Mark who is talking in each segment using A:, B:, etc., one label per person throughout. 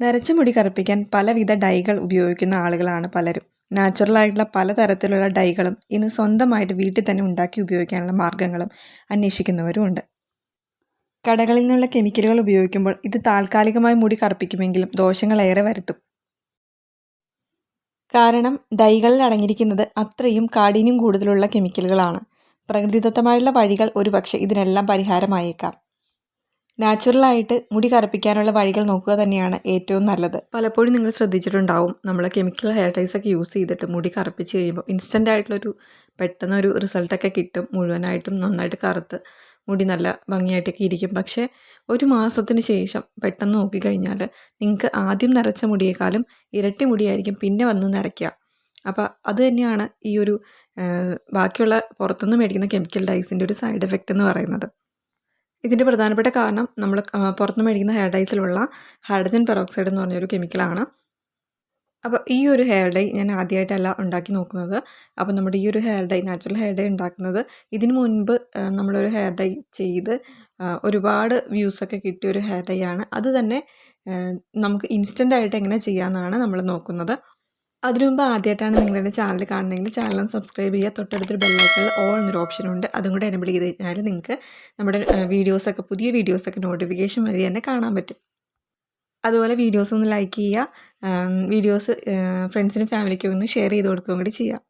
A: നരച്ച മുടി കറുപ്പിക്കാൻ പലവിധ ഡൈകൾ ഉപയോഗിക്കുന്ന ആളുകളാണ് പലരും. നാച്ചുറൽ ആയിട്ടുള്ള പലതരത്തിലുള്ള ഡൈകളും ഇന്ന് സ്വന്തമായിട്ട് വീട്ടിൽ തന്നെ ഉണ്ടാക്കി ഉപയോഗിക്കാനുള്ള മാർഗങ്ങളും അന്വേഷിക്കുന്നവരുമുണ്ട് കടകളിൽ നിന്നുള്ള കെമിക്കലുകൾ ഉപയോഗിക്കുമ്പോൾ ഇത് താൽക്കാലികമായി മുടി കറുപ്പിക്കുമെങ്കിലും ദോഷങ്ങളേറെ വരുത്തും. കാരണം ഡൈകളിൽ അടങ്ങിയിരിക്കുന്നത് അത്രയും കാഠിന്യം കൂടുതലുള്ള കെമിക്കലുകളാണ്. പ്രകൃതിദത്തമായുള്ള വഴികൾ ഒരുപക്ഷെ ഇതിനെല്ലാം പരിഹാരമായേക്കാം. നാച്ചുറലായിട്ട് മുടി കറുപ്പിക്കാനുള്ള വഴികൾ നോക്കുക തന്നെയാണ് ഏറ്റവും നല്ലത്. പലപ്പോഴും നിങ്ങൾ ശ്രദ്ധിച്ചിട്ടുണ്ടാവും നമ്മൾ കെമിക്കൽ ഹെയർ ടൈസ് ഒക്കെ യൂസ് ചെയ്തിട്ട് മുടി കറുപ്പിച്ച് കഴിയുമ്പോൾ ഇൻസ്റ്റന്റ് ആയിട്ടുള്ളൊരു പെട്ടെന്നൊരു റിസൾട്ടൊക്കെ കിട്ടും മുഴുവനായിട്ടും നന്നായിട്ട് കറുത്ത് മുടി നല്ല ഭംഗിയായിട്ടൊക്കെ ഇരിക്കും. പക്ഷേ ഒരു മാസത്തിന് ശേഷം പെട്ടെന്ന് നോക്കിക്കഴിഞ്ഞാൽ നിങ്ങൾക്ക് ആദ്യം നരച്ച മുടിയേക്കാളും ഇരട്ടി മുടിയായിരിക്കും പിന്നെ വന്ന് നരയ്ക്കുക അപ്പോൾ അത് തന്നെയാണ് ഈ ഒരു ബാക്കിയുള്ള പുറത്തുനിന്ന് മേടിക്കുന്ന കെമിക്കൽ ഡൈസിന്റെ ഒരു സൈഡ് എഫക്റ്റ് എന്ന് പറയുന്നത്. ഇതിന്റെ പ്രധാനപ്പെട്ട കാരണം നമ്മൾ പുറത്തുനിന്ന് മേടിക്കുന്ന ഹെയർ ഡൈസിലുള്ള ഹൈഡ്രജൻ പെറോക്സൈഡ് എന്ന് പറഞ്ഞൊരു കെമിക്കലാണ് അപ്പോൾ ഈ ഒരു ഹെയർ ഡൈ ഞാൻ ആദ്യമായിട്ടല്ല ഉണ്ടാക്കി നോക്കുന്നത്. അപ്പോൾ നമ്മുടെ ഈ ഒരു hair dye natural hair dye ഉണ്ടാക്കുന്നത് ഇതിനു മുൻപ് നമ്മളൊരു ഹെയർ ഡൈ ചെയ്ത് ഒരുപാട് വ്യൂസൊക്കെ കിട്ടിയ ഒരു ഹെയർ ഡൈ ആണ്. അത് തന്നെ നമുക്ക് ഇൻസ്റ്റന്റ് ആയിട്ട് എങ്ങനെ ചെയ്യാമെന്നാണ് നമ്മൾ നോക്കുന്നത്. അതിനു മുമ്പ് ആദ്യമായിട്ടാണ് നിങ്ങളുടെ ചാനൽ കാണുന്നതെങ്കിൽ ചാനൽ സബ്സ്ക്രൈബ് ചെയ്യുക. തൊട്ടടുത്തൊരു ബെല്ലൈക്കണിൽ ഓൾ എന്നൊരു ഓപ്ഷൻ ഉണ്ട്. അതും കൂടെ എനബിൾ ചെയ്ത് കഴിഞ്ഞാൽ നിങ്ങൾക്ക് നമ്മുടെ വീഡിയോസൊക്കെ പുതിയ വീഡിയോസൊക്കെ നോട്ടിഫിക്കേഷൻ വഴി തന്നെ കാണാൻ പറ്റും. അതുപോലെ വീഡിയോസ് ഒന്ന് ലൈക്ക് ചെയ്യുക. വീഡിയോസ് ഫ്രണ്ട്സിനും ഫാമിലിക്കും ഒന്ന് ഷെയർ ചെയ്ത് കൊടുക്കുകയും കൂടി ചെയ്യുക.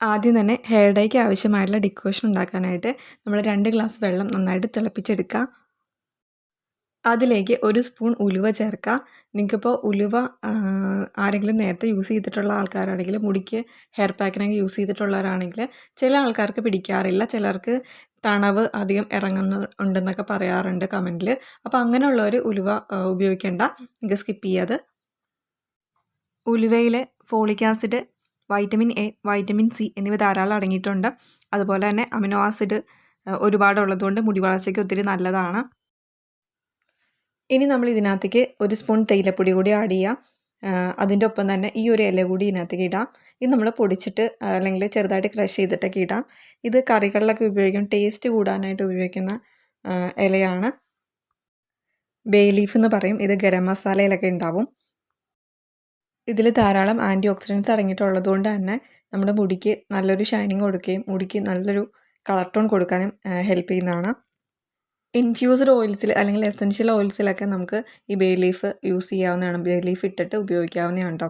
A: ആദ്യം തന്നെ ഹെയർ ഡൈക്ക് ആവശ്യമായിട്ടുള്ള ഡിക്കോഷൻ ഉണ്ടാക്കാനായിട്ട് നമ്മൾ രണ്ട് ഗ്ലാസ് വെള്ളം നന്നായിട്ട് തിളപ്പിച്ചെടുക്കുക. അതിലേക്ക് ഒരു സ്പൂൺ ഉലുവ ചേർക്കുക നിങ്ങൾക്കിപ്പോൾ ഉലുവ ആരെങ്കിലും നേരത്തെ യൂസ് ചെയ്തിട്ടുള്ള ആൾക്കാരാണെങ്കിൽ മുടിക്ക് ഹെയർ പാക്കിനൊക്കെ യൂസ് ചെയ്തിട്ടുള്ളവരാണെങ്കിൽ ചില ആൾക്കാർക്ക് പിടിക്കാറില്ല. ചിലർക്ക് തണവ് അധികം ഇറങ്ങുന്ന ഉണ്ടെന്നൊക്കെ പറയാറുണ്ട് കമന്റിൽ അപ്പോൾ അങ്ങനെയുള്ളവർ ഉലുവ ഉപയോഗിക്കേണ്ട. നിങ്ങൾക്ക് സ്കിപ്പ് ചെയ്യാതെ. ഉലുവയിൽ folic acid vitamin A vitamin C എന്നിവ ധാരാളം അടങ്ങിയിട്ടുണ്ട്. അതുപോലെ തന്നെ അമിനോ ആസിഡ് ഒരുപാടുള്ളതുകൊണ്ട് മുടി വളർച്ചയ്ക്ക് ഒത്തിരി നല്ലതാണ്. ഇനി നമ്മൾ ഇതിനകത്തേക്ക് ഒരു സ്പൂൺ തേയിലപ്പൊടി കൂടി ആഡ് ചെയ്യാം. അതിന്റെ ഒപ്പം തന്നെ ഈ ഒരു ഇല കൂടി ഇതിനകത്തേക്ക് ഇടാം. ഇത് നമ്മൾ പൊടിച്ചിട്ട് അല്ലെങ്കിൽ ചെറുതായിട്ട് ക്രഷ് ചെയ്തിട്ടൊക്കെ ഇടാം. ഇത് കറികളിലൊക്കെ ഉപയോഗിക്കും ടേസ്റ്റ് കൂടാനായിട്ട് ഉപയോഗിക്കുന്ന ഇലയാണ്. ബേ ലീഫ് എന്ന് പറയും. ഇത് ഗരം മസാലയിലൊക്കെ ഉണ്ടാവും. ഇതിൽ ധാരാളം ആന്റി ഓക്സിഡൻസ് അടങ്ങിയിട്ടുള്ളത് കൊണ്ട് തന്നെ നമ്മുടെ മുടിക്ക് നല്ലൊരു ഷൈനിങ് കൊടുക്കുകയും മുടിക്ക് നല്ലൊരു കളർ ടോൺ കൊടുക്കാനും ഹെൽപ്പ് ചെയ്യുന്നതാണ്. ഇൻഫ്യൂസ്ഡ് ഓയിൽസിൽ അല്ലെങ്കിൽ എസെൻഷ്യൽ ഓയിൽസിലൊക്കെ നമുക്ക് ഈ ബേ ലീഫ് യൂസ് ചെയ്യാവുന്നതാണ്. ബേ ലീഫ് ഇട്ടിട്ട് ഉപയോഗിക്കാവുന്നതാണ് കേട്ടോ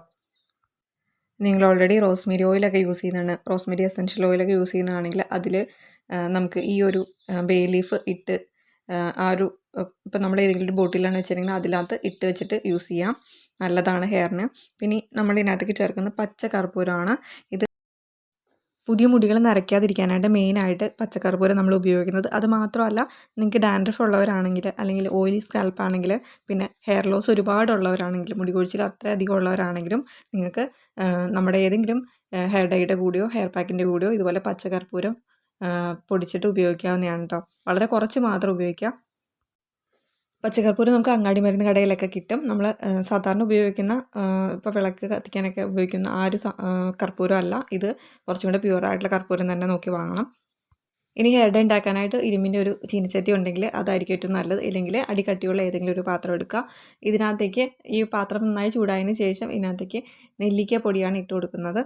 A: നിങ്ങൾ ഓൾറെഡി റോസ്മെരി ഓയിലൊക്കെ യൂസ് ചെയ്യുന്നതാണ്. റോസ്മെരി എസെൻഷ്യൽ ഓയിലൊക്കെ യൂസ് ചെയ്യുന്നതാണെങ്കിൽ അതിൽ നമുക്ക് ഈ ഒരു ബേ ലീഫ് ഇട്ട് ആ ഒരു ഇപ്പം നമ്മൾ ഏതെങ്കിലും ഒരു ബോട്ടിലാണ് വെച്ചിട്ടുണ്ടെങ്കിൽ അതിനകത്ത് ഇട്ട് വെച്ചിട്ട് യൂസ് ചെയ്യാം. നല്ലതാണ് ഹെയറിന് പിന്നെ നമ്മൾ ഇതിനകത്തേക്ക് ചേർക്കുന്ന പച്ച കർപ്പൂരമാണ് ഇത് പുതിയ മുടികൾ നരയ്ക്കാതിരിക്കാനായിട്ട് മെയിനായിട്ട് പച്ചക്കർപ്പൂരം നമ്മൾ ഉപയോഗിക്കുന്നത്. അത് മാത്രമല്ല നിങ്ങൾക്ക് ഡാൻഡ്രഫ് ഉള്ളവരാണെങ്കിൽ അല്ലെങ്കിൽ ഓയിലി സ്കാൽപ്പ് ആണെങ്കിൽ പിന്നെ ഹെയർ ലോസ് ഒരുപാടുള്ളവരാണെങ്കിൽ മുടി കൊഴിച്ചിൽ അത്രയധികം ഉള്ളവരാണെങ്കിലും നിങ്ങൾക്ക് നമ്മുടെ ഏതെങ്കിലും ഹെയർ ഡൈയുടെ കൂടെയോ ഹെയർ പാക്കിന്റെ കൂടെയോ ഇതുപോലെ പച്ചക്കർപ്പൂരം പൊടിച്ചിട്ട് ഉപയോഗിക്കാവുന്നതാണ് കേട്ടോ വളരെ കുറച്ച് മാത്രം ഉപയോഗിക്കുക പച്ചക്കർപ്പൂരം നമുക്ക് അങ്ങാടി മരുന്ന് കടയിലൊക്കെ കിട്ടും. നമ്മൾ സാധാരണ ഉപയോഗിക്കുന്ന ഇപ്പോൾ വിളക്ക് കത്തിക്കാനൊക്കെ ഉപയോഗിക്കുന്ന ആ ഒരു കർപ്പൂരം അല്ല. ഇത് കുറച്ചും കൂടെ പ്യുവറായിട്ടുള്ള കർപ്പൂരം തന്നെ നോക്കി വാങ്ങണം. ഇനി എട ഉണ്ടാക്കാനായിട്ട് ഇരുമ്പിന്റെ ഒരു ചീനിച്ചട്ടി ഉണ്ടെങ്കിൽ അതായിരിക്കും ഏറ്റവും നല്ലത്. ഇല്ലെങ്കിൽ അടിക്കട്ടിയുള്ള ഏതെങ്കിലും ഒരു പാത്രം എടുക്കുക. ഇതിനകത്തേക്ക് ഈ പാത്രം നന്നായി ചൂടായതിന് ശേഷം ഇതിനകത്തേക്ക് നെല്ലിക്ക പൊടിയാണ് ഇട്ട് കൊടുക്കുന്നത്.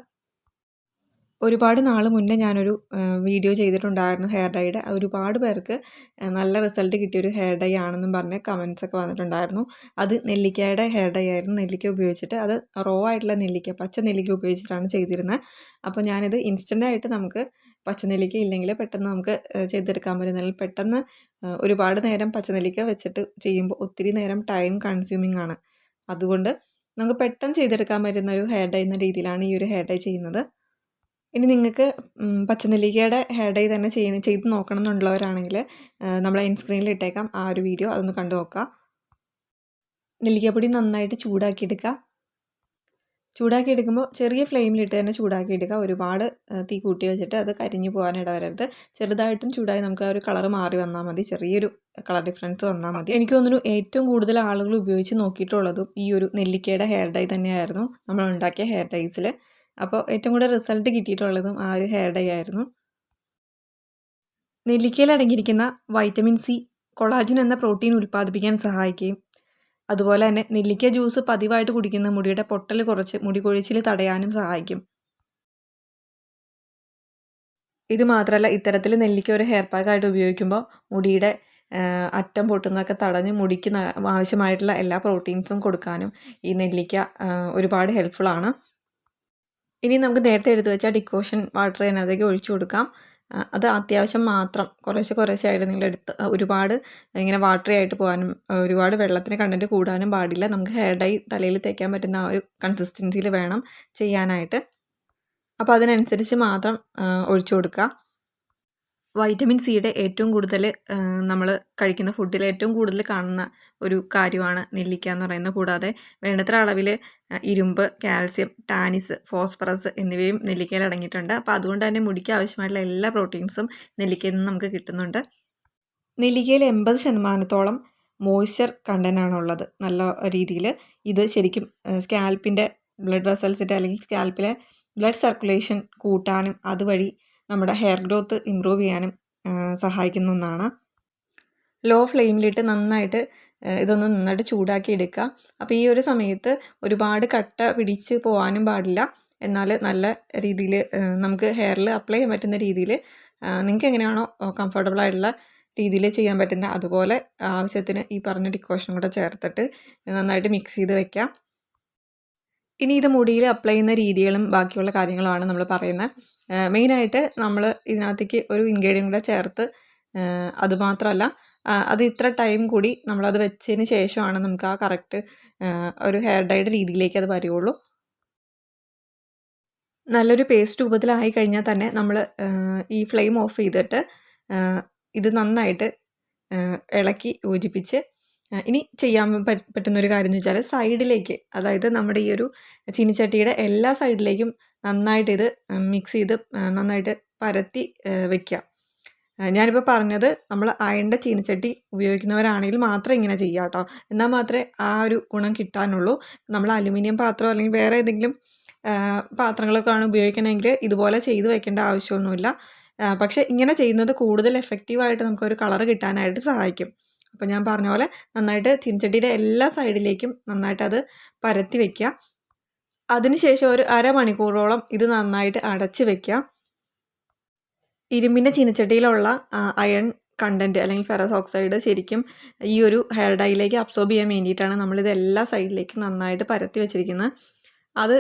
A: ഒരുപാട് നാൾ മുന്നേ ഞാനൊരു വീഡിയോ ചെയ്തിട്ടുണ്ടായിരുന്നു ഹെയർ ഡൈയുടെ. ഒരുപാട് പേർക്ക് നല്ല റിസൾട്ട് കിട്ടിയൊരു ഹെയർ ഡൈ ആണെന്നും പറഞ്ഞ് കമൻസ് ഒക്കെ വന്നിട്ടുണ്ടായിരുന്നു. അത് നെല്ലിക്കയുടെ ഹെയർ ഡൈ ആയിരുന്നു നെല്ലിക്ക ഉപയോഗിച്ചിട്ട്. അത് റോ ആയിട്ടുള്ള നെല്ലിക്ക പച്ച നെല്ലിക്ക ഉപയോഗിച്ചിട്ടാണ് ചെയ്തിരുന്നത് അപ്പോൾ ഞാനിത് ഇൻസ്റ്റന്റായിട്ട് നമുക്ക് പച്ച നെല്ലിക്ക ഇല്ലെങ്കിൽ പെട്ടെന്ന് നമുക്ക് ചെയ്തെടുക്കാൻ പറ്റുന്ന പെട്ടെന്ന് ഒരുപാട് നേരം പച്ച നെല്ലിക്ക വെച്ചിട്ട് ചെയ്യുമ്പോൾ ഒത്തിരി നേരം ടൈം കൺസ്യൂമിങ് ആണ്. അതുകൊണ്ട് നമുക്ക് പെട്ടെന്ന് ചെയ്തെടുക്കാൻ പറ്റുന്ന ഒരു ഹെയർ ഡൈ എന്ന രീതിയിലാണ് ഈ ഒരു ഹെയർ ഡൈ ചെയ്യുന്നത്. ഇനി നിങ്ങൾക്ക് പച്ചനെല്ലിക്കയുടെ ഹെയർ ഡൈ തന്നെ ചെയ്യണം ചെയ്ത് നോക്കണം എന്നുള്ളവരാണെങ്കിൽ നമ്മൾ സ്ക്രീനിൽ ഇട്ടേക്കാം ആ ഒരു വീഡിയോ അതൊന്ന് കണ്ടു നോക്കുക. നെല്ലിക്കപ്പൊടി നന്നായിട്ട് ചൂടാക്കി എടുക്കുക. ചൂടാക്കി എടുക്കുമ്പോൾ ചെറിയ ഫ്ലെയിമിലിട്ട് തന്നെ ചൂടാക്കി എടുക്കുക. ഒരുപാട് തീ കൂട്ടി വെച്ചിട്ട് അത് കരിഞ്ഞു പോകാനിട വരരുത് ചെറുതായിട്ടും ചൂടായി നമുക്ക് ആ ഒരു കളർ മാറി വന്നാൽ മതി. ചെറിയൊരു കളർ ഡിഫറൻസ് വന്നാൽ മതി. എനിക്ക് തോന്നുന്നു ഏറ്റവും കൂടുതൽ ആളുകൾ ഉപയോഗിച്ച് നോക്കിയിട്ടുള്ളതും ഈ ഒരു നെല്ലിക്കയുടെ ഹെയർ ഡൈ തന്നെയായിരുന്നു. നമ്മൾ ഉണ്ടാക്കിയ ഹെയർ ഡൈസിൽ അപ്പോൾ ഏറ്റവും കൂടുതൽ റിസൾട്ട് കിട്ടിയിട്ടുള്ളതും ആ ഒരു ഹെയർ ഡൈ ആയിരുന്നു. നെല്ലിക്കയിൽ അടങ്ങിയിരിക്കുന്ന വൈറ്റമിൻ സി കൊളാജിൻ എന്ന പ്രോട്ടീൻ ഉൽപ്പാദിപ്പിക്കാൻ സഹായിക്കുകയും അതുപോലെ തന്നെ നെല്ലിക്ക ജ്യൂസ് പതിവായിട്ട് കുടിക്കുന്ന മുടിയുടെ പൊട്ടൽ കുറച്ച് മുടി കൊഴിച്ചിൽ തടയാനും സഹായിക്കും. ഇത് മാത്രമല്ല ഇത്തരത്തിൽ നെല്ലിക്ക ഒരു ഹെയർ പാക്കായിട്ട് ഉപയോഗിക്കുമ്പോൾ മുടിയുടെ അറ്റം പൊട്ടുന്നതൊക്കെ തടഞ്ഞ് മുടിക്ക് ആവശ്യമായിട്ടുള്ള എല്ലാ പ്രോട്ടീൻസും കൊടുക്കാനും ഈ നെല്ലിക്ക ഒരുപാട് ഹെൽപ്ഫുള്ളാണ് ഇനി നമുക്ക് നേരത്തെ എടുത്തു വെച്ചാൽ ഡിക്കോഷൻ വാട്ടർ അതിനകത്തേക്ക് ഒഴിച്ചു കൊടുക്കാം. അത് അത്യാവശ്യം മാത്രം കുറേശ്ശെ കുറേശ്ശെ ആയിട്ട് നിങ്ങൾ എടുത്ത് ഒരുപാട് ഇങ്ങനെ വാട്ടറി ആയിട്ട് പോകാനും ഒരുപാട് വെള്ളത്തിന് കണ്ടന്റ് കൂടാനും പാടില്ല. നമുക്ക് ഹെയർ ഡൈ തലയിൽ തേക്കാൻ പറ്റുന്ന ആ ഒരു കൺസിസ്റ്റൻസിയിൽ വേണം ചെയ്യാനായിട്ട്. അപ്പോൾ അതിനനുസരിച്ച് മാത്രം ഒഴിച്ചു കൊടുക്കുക. വൈറ്റമിൻ സിയുടെ ഏറ്റവും കൂടുതൽ നമ്മൾ കഴിക്കുന്ന ഫുഡിൽ ഏറ്റവും കൂടുതൽ കാണുന്ന ഒരു കാര്യമാണ് നെല്ലിക്ക എന്ന് പറയുന്നത്. കൂടാതെ വേണ്ടത്ര അളവിൽ ഇരുമ്പ് കാൽസ്യം ടാനിസ് ഫോസ്ഫറസ് എന്നിവയും നെല്ലിക്കയിൽ അടങ്ങിയിട്ടുണ്ട്. അപ്പോൾ അതുകൊണ്ട് തന്നെ മുടിക്ക് ആവശ്യമായിട്ടുള്ള എല്ലാ പ്രോട്ടീൻസും നെല്ലിക്കയിൽ നിന്ന് നമുക്ക് കിട്ടുന്നുണ്ട്. നെല്ലിക്കയിൽ എൺപത് ശതമാനത്തോളം മോയ്സ്ചർ കണ്ടനാണുള്ളത് നല്ല രീതിയിൽ ഇത് ശരിക്കും സ്കാൽപ്പിന്റെ ബ്ലഡ് വെസൽസിന്റെ അല്ലെങ്കിൽ സ്കാൽപ്പിലെ ബ്ലഡ് സർക്കുലേഷൻ കൂട്ടാനും അതുവഴി നമ്മുടെ ഹെയർ ഗ്രോത്ത് ഇമ്പ്രൂവ് ചെയ്യാനും സഹായിക്കുന്ന ഒന്നാണ്. ലോ ഫ്ലെയിമിലിട്ട് നന്നായിട്ട് ഇതൊന്ന് നന്നായിട്ട് ചൂടാക്കി എടുക്കുക. അപ്പോൾ ഈ ഒരു സമയത്ത് ഒരുപാട് കട്ട പിടിച്ച് പോകാനും പാടില്ല. എന്നാൽ നല്ല രീതിയിൽ നമുക്ക് ഹെയറിൽ അപ്ലൈ ചെയ്യാൻ പറ്റുന്ന രീതിയിൽ നിങ്ങൾക്ക് എങ്ങനെയാണോ കംഫർട്ടബിൾ ആയിട്ടുള്ള രീതിയിൽ ചെയ്യാൻ പറ്റുന്ന അതുപോലെ ആവശ്യത്തിന് ഈ പറഞ്ഞ ഡിക്കോഷനും കൂടെ ചേർത്തിട്ട് നന്നായിട്ട് മിക്സ് ചെയ്ത് വെക്കാം. ഇനി ഇത് മുടിയിൽ അപ്ലൈ ചെയ്യുന്ന രീതികളും ബാക്കിയുള്ള കാര്യങ്ങളുമാണ് നമ്മൾ പറയുന്നത്. മെയിനായിട്ട് നമ്മൾ ഇതിനകത്തേക്ക് ഒരു ഇൻഗ്രീഡിയന്റ് കൂടെ ചേർത്ത് അതുമാത്രമല്ല അത് ഇത്ര ടൈം കൂടി നമ്മളത് വെച്ചതിന് ശേഷമാണ് നമുക്ക് ആ കറക്റ്റ് ഒരു ഹെയർ ഡൈയുടെ രീതിയിലേക്ക് അത് വരികയുള്ളൂ നല്ലൊരു പേസ്റ്റ് രൂപത്തിലായി കഴിഞ്ഞാൽ തന്നെ നമ്മൾ ഈ ഫ്ലെയിം ഓഫ് ചെയ്തിട്ട് ഇത് നന്നായിട്ട് ഇളക്കി യോജിപ്പിച്ച് ഇനി ചെയ്യാൻ പറ്റുന്നൊരു കാര്യം എന്ന് വെച്ചാൽ സൈഡിലേക്ക് അതായത് നമ്മുടെ ഈ ഒരു ചീനിച്ചട്ടിയുടെ എല്ലാ സൈഡിലേക്കും നന്നായിട്ട് ഇത് മിക്സ് ചെയ്ത് നന്നായിട്ട് പരത്തി വെക്കുക ഞാനിപ്പോൾ പറഞ്ഞത് നമ്മൾ അയണ്ട ചീനിച്ചട്ടി ഉപയോഗിക്കുന്നവരാണെങ്കിൽ മാത്രം ഇങ്ങനെ ചെയ്യുക കേട്ടോ എന്നാൽ മാത്രമേ ആ ഒരു ഗുണം കിട്ടാനുള്ളൂ. നമ്മൾ അലുമിനിയം പാത്രം അല്ലെങ്കിൽ വേറെ ഏതെങ്കിലും പാത്രങ്ങളൊക്കെ ആണ് ഉപയോഗിക്കണമെങ്കിൽ ഇതുപോലെ ചെയ്ത് വെക്കേണ്ട ആവശ്യമൊന്നുമില്ല. പക്ഷേ ഇങ്ങനെ ചെയ്യുന്നത് കൂടുതൽ എഫക്റ്റീവായിട്ട് നമുക്കൊരു കളർ കിട്ടാനായിട്ട് സഹായിക്കും. അപ്പോൾ ഞാൻ പറഞ്ഞ പോലെ നന്നായിട്ട് ചീനച്ചട്ടിയുടെ എല്ലാ സൈഡിലേക്കും നന്നായിട്ട് അത് പരത്തി വയ്ക്കുക അതിനുശേഷം ഒരു അരമണിക്കൂറോളം ഇത് നന്നായിട്ട് അടച്ച് വയ്ക്കുക ഇരുമ്പിന്റെ ചീനച്ചട്ടിയിലുള്ള അയൺ കണ്ടന്റ് അല്ലെങ്കിൽ ഫെറസ് ഓക്സൈഡ് ശരിക്കും ഈ ഒരു ഹെയർ ഡൈയിലേക്ക് അബ്സോർബ് ചെയ്യാൻ വേണ്ടിയിട്ടാണ് നമ്മളിത് എല്ലാ സൈഡിലേക്കും നന്നായിട്ട് പരത്തി വെച്ചിരിക്കുന്നത്. അത്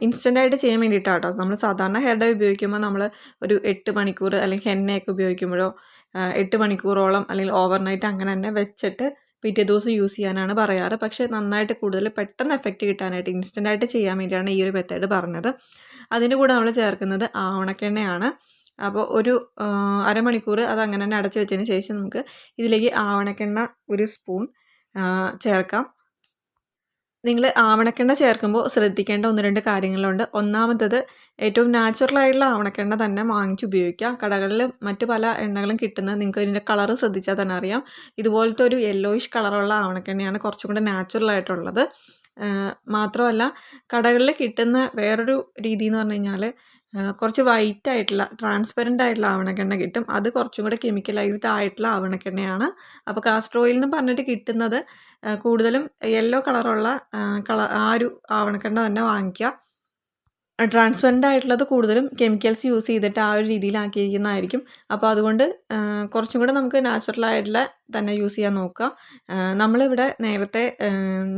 A: ഇൻസ്റ്റന്റായിട്ട് ചെയ്യാൻ വേണ്ടിയിട്ടാണ് കേട്ടോ നമ്മൾ സാധാരണ ഹെയർ ഡൈ ഉപയോഗിക്കുമ്പോൾ നമ്മൾ ഒരു എട്ട് മണിക്കൂർ അല്ലെങ്കിൽ ഹെന്നയൊക്കെ ഉപയോഗിക്കുമ്പോഴോ എട്ട് മണിക്കൂറോളം അല്ലെങ്കിൽ ഓവർനൈറ്റ് അങ്ങനെ തന്നെ വെച്ചിട്ട് പിറ്റേ ദിവസം യൂസ് ചെയ്യാനാണ് പറയാറ്. പക്ഷേ നന്നായിട്ട് കൂടുതൽ പെട്ടെന്ന് എഫക്റ്റ് കിട്ടാനായിട്ട് ഇൻസ്റ്റന്റായിട്ട് ചെയ്യാൻ വേണ്ടിയാണ് ഈ ഒരു മെത്തേഡ് പറഞ്ഞത്. അതിന്റെ കൂടെ നമ്മൾ ചേർക്കുന്നത് ആവണക്കെണ്ണയാണ് അപ്പോൾ ഒരു അരമണിക്കൂർ അത് അങ്ങനെ തന്നെ അടച്ചു വെച്ചതിന് ശേഷം നമുക്ക് ഇതിലേക്ക് ആവണക്കെണ്ണ ഒരു സ്പൂൺ ചേർക്കാം. നിങ്ങൾ ആവണക്കെണ്ണ ചേർക്കുമ്പോൾ ശ്രദ്ധിക്കേണ്ട ഒന്ന് രണ്ട് കാര്യങ്ങളുണ്ട്. ഒന്നാമത്തത് ഏറ്റവും നാച്ചുറൽ ആയിട്ടുള്ള ആവണക്കെണ്ണ തന്നെ വാങ്ങിച്ച് ഉപയോഗിക്കുക. കടകളിൽ മറ്റു പല എണ്ണകളും കിട്ടുന്നത് നിങ്ങൾക്ക് ഇതിന്റെ കളർ ശ്രദ്ധിച്ചാൽ തന്നെ അറിയാം. ഇതുപോലത്തെ ഒരു യെല്ലോയിഷ് കളറുള്ള ആവണക്കെണ്ണയാണ് കുറച്ചും കൂടെ നാച്ചുറലായിട്ടുള്ളത് മാത്രമല്ല കടകളിൽ കിട്ടുന്ന വേറൊരു രീതി എന്ന് പറഞ്ഞു കഴിഞ്ഞാൽ കുറച്ച് വൈറ്റ് ആയിട്ടുള്ള ട്രാൻസ്പെറന്റ് ആയിട്ടുള്ള ആവണക്കെണ്ണ കിട്ടും. അത് കുറച്ചും കൂടെ കെമിക്കലൈസ്ഡ് ആയിട്ടുള്ള ആവണക്കെണ്ണയാണ്. അപ്പോൾ കാസ്റ്റർ ഓയിൽ എന്ന് പറഞ്ഞിട്ട് കിട്ടുന്നത് കൂടുതലും യെല്ലോ കളറുള്ള കള ആ ഒരു ആവണക്കെണ്ണ തന്നെ വാങ്ങിക്കുക. ട്രാൻസ്പെറന്റ് ആയിട്ടുള്ളത് കൂടുതലും കെമിക്കൽസ് യൂസ് ചെയ്തിട്ട് ആ ഒരു രീതിയിലാക്കിയിരിക്കുന്നതായിരിക്കും. അപ്പോൾ അതുകൊണ്ട് കുറച്ചും കൂടെ നമുക്ക് നാച്ചുറൽ ആയിട്ടുള്ള തന്നെ യൂസ് ചെയ്യാൻ നോക്കുക നമ്മളിവിടെ നേരത്തെ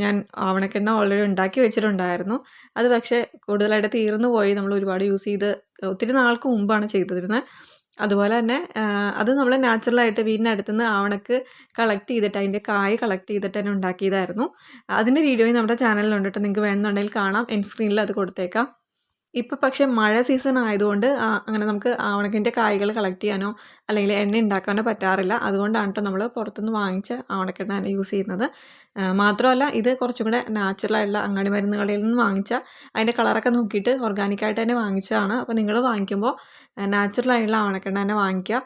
A: ഞാൻ ആവണക്കെണ്ണ ഓൾറെഡി ഉണ്ടാക്കി വെച്ചിട്ടുണ്ടായിരുന്നു. അത് പക്ഷേ കൂടുതലായിട്ട് തീർന്നു പോയി. നമ്മൾ ഒരുപാട് യൂസ് ചെയ്ത് ഒത്തിരി നാൾക്ക് മുമ്പാണ് ചെയ്തിരുന്നത്. അതുപോലെ തന്നെ അത് നമ്മൾ നാച്ചുറലായിട്ട് വീടിനടുത്തുനിന്ന് ആവണക്ക് കളക്ട് ചെയ്തിട്ട് അതിന്റെ കായ് കളക്ട് ചെയ്തിട്ട് തന്നെ ഉണ്ടാക്കിയതായിരുന്നു. അതിന്റെ വീഡിയോയും നമ്മുടെ ചാനലിലുണ്ട് കേട്ടോ. നിങ്ങൾക്ക് വേണമെന്നുണ്ടെങ്കിൽ കാണാം. എൻ സ്ക്രീനിൽ അത് കൊടുത്തേക്കാം. ഇപ്പോൾ പക്ഷേ മഴ സീസൺ ആയതുകൊണ്ട് അങ്ങനെ നമുക്ക് ആവണക്കിന്റെ കായ്കൾ കളക്ട് ചെയ്യാനോ അല്ലെങ്കിൽ എണ്ണ ഉണ്ടാക്കാനോ പറ്റാറില്ല. അതുകൊണ്ടാണ് കേട്ടോ നമ്മൾ പുറത്തുനിന്ന് വാങ്ങിച്ച് ആവണക്കെണ്ണ യൂസ് ചെയ്യുന്നത്. മാത്രമല്ല ഇത് കുറച്ചും കൂടെ നാച്ചുറലായിട്ടുള്ള അങ്ങാടി മരുന്നുകളിൽ നിന്ന് വാങ്ങിച്ച അതിന്റെ കളറൊക്കെ നോക്കിയിട്ട് ഓർഗാനിക്കായിട്ട് തന്നെ വാങ്ങിച്ചതാണ്. അപ്പോൾ നിങ്ങൾ വാങ്ങിക്കുമ്പോൾ നാച്ചുറലായിട്ടുള്ള ആവണക്കെണ്ണ തന്നെ വാങ്ങിക്കുക.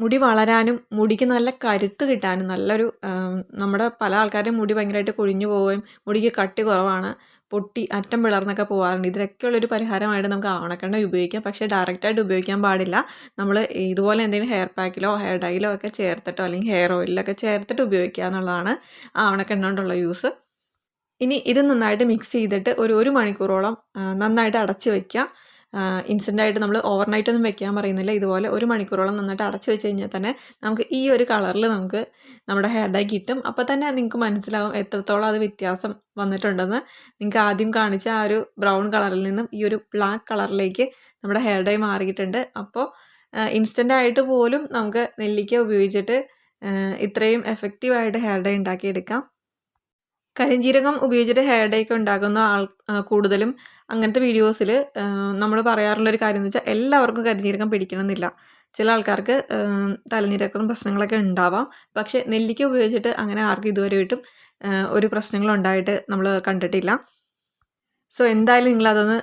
A: മുടി വളരാനും മുടിക്ക് നല്ല കരുത്ത് കിട്ടാനും നല്ലൊരു നമ്മുടെ പല ആൾക്കാരുടെയും മുടി ഭയങ്കരമായിട്ട് കൊഴിഞ്ഞു പോവുകയും മുടിക്ക് കട്ടി കുറവാണ്. പൊട്ടി അറ്റം പിളർന്നൊക്കെ പോകാറുണ്ട് ഇതിനൊക്കെ ഉള്ളൊരു പരിഹാരമായിട്ട് നമുക്ക് ആവണക്കെണ്ണ ഉപയോഗിക്കാം. പക്ഷേ ഡയറക്റ്റായിട്ട് ഉപയോഗിക്കാൻ പാടില്ല. നമ്മൾ ഇതുപോലെ എന്തെങ്കിലും ഹെയർ പാക്കിലോ ഹെയർ ഡൈലോ ഒക്കെ ചേർത്തിട്ടോ അല്ലെങ്കിൽ ഹെയർ ഓയിലൊക്കെ ചേർത്തിട്ട് ഉപയോഗിക്കുക എന്നുള്ളതാണ് ആവണക്കെണ്ണ കൊണ്ടുള്ള യൂസ് ഇനി ഇത് നന്നായിട്ട് മിക്സ് ചെയ്തിട്ട് ഒരു ഒരു മണിക്കൂറോളം നന്നായിട്ട് അടച്ച് വയ്ക്കുക ഇൻസ്റ്റന്റായിട്ട് നമ്മൾ ഓവർനൈറ്റ് ഒന്നും വെക്കാൻ പറയുന്നില്ല. ഇതുപോലെ ഒരു മണിക്കൂറോളം നന്നായിട്ട് അടച്ചു വെച്ച് കഴിഞ്ഞാൽ തന്നെ നമുക്ക് ഈ ഒരു കളറിൽ നമുക്ക് നമ്മുടെ ഹെയർ ഡൈ കിട്ടും. അപ്പോൾ തന്നെ നിങ്ങൾക്ക് മനസ്സിലാവും എത്രത്തോളം അത് വ്യത്യാസം വന്നിട്ടുണ്ടെന്ന്. നിങ്ങൾക്ക് ആദ്യം കാണിച്ച ആ ഒരു ബ്രൗൺ കളറിൽ നിന്നും ഈ ഒരു ബ്ലാക്ക് കളറിലേക്ക് നമ്മുടെ ഹെയർ ഡൈ മാറിയിട്ടുണ്ട്. അപ്പോൾ ഇൻസ്റ്റന്റ് ആയിട്ട് പോലും നമുക്ക് നെല്ലിക്ക ഉപയോഗിച്ചിട്ട് ഇത്രയും എഫക്റ്റീവായിട്ട് ഹെയർ ഡൈ ഉണ്ടാക്കിയെടുക്കാം. കരിഞ്ജീരകം ഉപയോഗിച്ചിട്ട് ഹെയർ ഡേ ഒക്കെ ഉണ്ടാക്കുന്ന ആൾ കൂടുതലും അങ്ങനത്തെ വീഡിയോസിൽ നമ്മൾ പറയാറുള്ളൊരു കാര്യം എന്ന് വെച്ചാൽ എല്ലാവർക്കും കരിഞ്ജീരകം പിടിക്കണമെന്നില്ല. ചില ആൾക്കാർക്ക് തലനിരക്കും പ്രശ്നങ്ങളൊക്കെ ഉണ്ടാവാം. പക്ഷേ നെല്ലിക്ക ഉപയോഗിച്ചിട്ട് അങ്ങനെ ആർക്കും ഇതുവരെയായിട്ടും ഒരു പ്രശ്നങ്ങളും ഉണ്ടായിട്ട് നമ്മൾ കണ്ടിട്ടില്ല. സോ എന്തായാലും നിങ്ങൾ അതൊന്ന്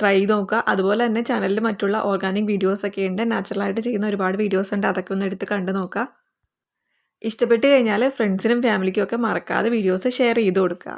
A: ട്രൈ ചെയ്ത് നോക്കുക. അതുപോലെ തന്നെ ചാനലിൽ മറ്റുള്ള ഓർഗാനിക് വീഡിയോസൊക്കെ ഉണ്ട്. നാച്ചുറലായിട്ട് ചെയ്യുന്ന ഒരുപാട് വീഡിയോസ് ഉണ്ട്. അതൊക്കെ ഒന്ന് എടുത്ത് കണ്ടു നോക്കുക. ഇഷ്ടപ്പെട്ട് കഴിഞ്ഞാൽ ഫ്രണ്ട്സിനും ഫാമിലിക്കും ഒക്കെ മറക്കാതെ വീഡിയോസ് ഷെയർ ചെയ്ത് കൊടുക്കുക.